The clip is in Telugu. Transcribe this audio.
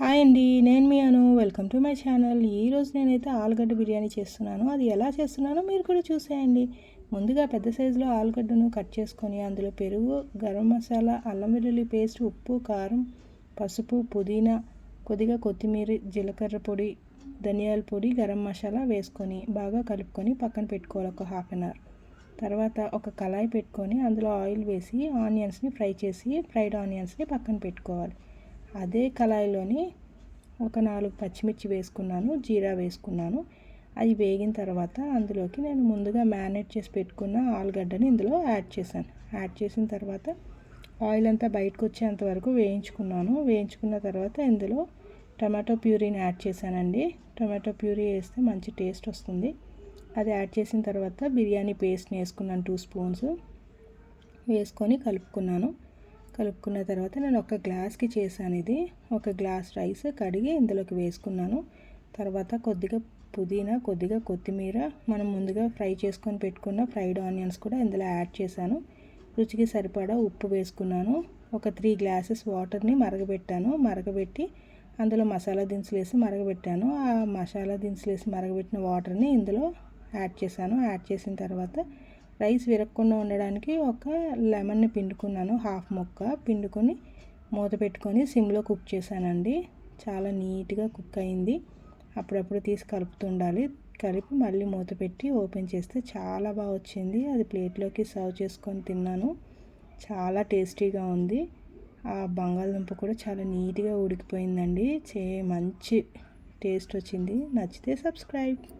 హాయ్ అండి నేను మీ Anu. Welcome to my channel. ఈరోజు నేనైతే ఆలుగడ్డ బిర్యానీ చేస్తున్నాను. అది ఎలా చేస్తున్నానో మీరు కూడా చూసేయండి. ముందుగా పెద్ద సైజులో ఆలుగడ్డను కట్ చేసుకొని అందులో పెరుగు గరం మసాలా అల్లం వెల్లుల్లి పేస్ట్ ఉప్పు కారం పసుపు పుదీనా కొద్దిగా కొత్తిమీర జీలకర్ర పొడి ధనియాల పొడి గరం మసాలా వేసుకొని బాగా కలుపుకొని పక్కన పెట్టుకోవాలి ఒక హాఫ్ అన్ అవర్. తర్వాత ఒక కళాయి పెట్టుకొని అందులో ఆయిల్ వేసి ఆనియన్స్ని ఫ్రై చేసి ఫ్రైడ్ ఆనియన్స్ని పక్కన పెట్టుకోవాలి. అదే కళాయిలోని ఒక నాలుగు పచ్చిమిర్చి వేసుకున్నాను జీరా వేసుకున్నాను. అవి వేగిన తర్వాత అందులోకి నేను ముందుగా మ్యారినేట్ చేసి పెట్టుకున్న ఆలుగడ్డని ఇందులో యాడ్ చేశాను. యాడ్ చేసిన తర్వాత ఆయిల్ అంతా బయటకు వచ్చేంత వరకు వేయించుకున్నాను. వేయించుకున్న తర్వాత ఇందులో టమాటో ప్యూరీని యాడ్ చేశానండి. టమాటో ప్యూరీ వేస్తే మంచి టేస్ట్ వస్తుంది. అది యాడ్ చేసిన తర్వాత బిర్యానీ పేస్ట్ని వేసుకున్నాను టూ స్పూన్స్. వేసుకొని కలుపుకున్నాను. కలుపుకున్న తర్వాత నేను ఒక గ్లాస్కి చేశాను ఇది. ఒక గ్లాస్ రైస్ కడిగి ఇందులోకి వేసుకున్నాను. తర్వాత కొద్దిగా పుదీనా కొద్దిగా కొత్తిమీర మనం ముందుగా ఫ్రై చేసుకొని పెట్టుకున్న ఫ్రైడ్ ఆనియన్స్ కూడా ఇందులో యాడ్ చేశాను. రుచికి సరిపడా ఉప్పు వేసుకున్నాను. ఒక త్రీ గ్లాసెస్ వాటర్ని మరగబెట్టాను. మరగబెట్టి అందులో మసాలా దినుసులు వేసి మరగబెట్టాను. ఆ మసాలా దినుసులు వేసి మరగబెట్టిన వాటర్ని ఇందులో యాడ్ చేశాను. యాడ్ చేసిన తర్వాత రైస్ విరగకుండా ఉండడానికి ఒక లెమన్ని పిండుకున్నాను హాఫ్ మొక్క పిండుకొని మూత పెట్టుకొని సిమ్లో కుక్ చేశానండి. చాలా నీట్గా కుక్ అయింది. అప్పుడప్పుడు తీసి కలుపుతుండాలి. కలిపి మళ్ళీ మూత పెట్టి ఓపెన్ చేస్తే చాలా బాగా వచ్చింది. అది ప్లేట్లోకి సర్వ్ చేసుకొని తిన్నాను. చాలా టేస్టీగా ఉంది. ఆ బంగాళదుంప కూడా చాలా నీట్గా ఉడికిపోయిందండి. చే మంచి టేస్ట్ వచ్చింది. నచ్చితే సబ్స్క్రైబ్.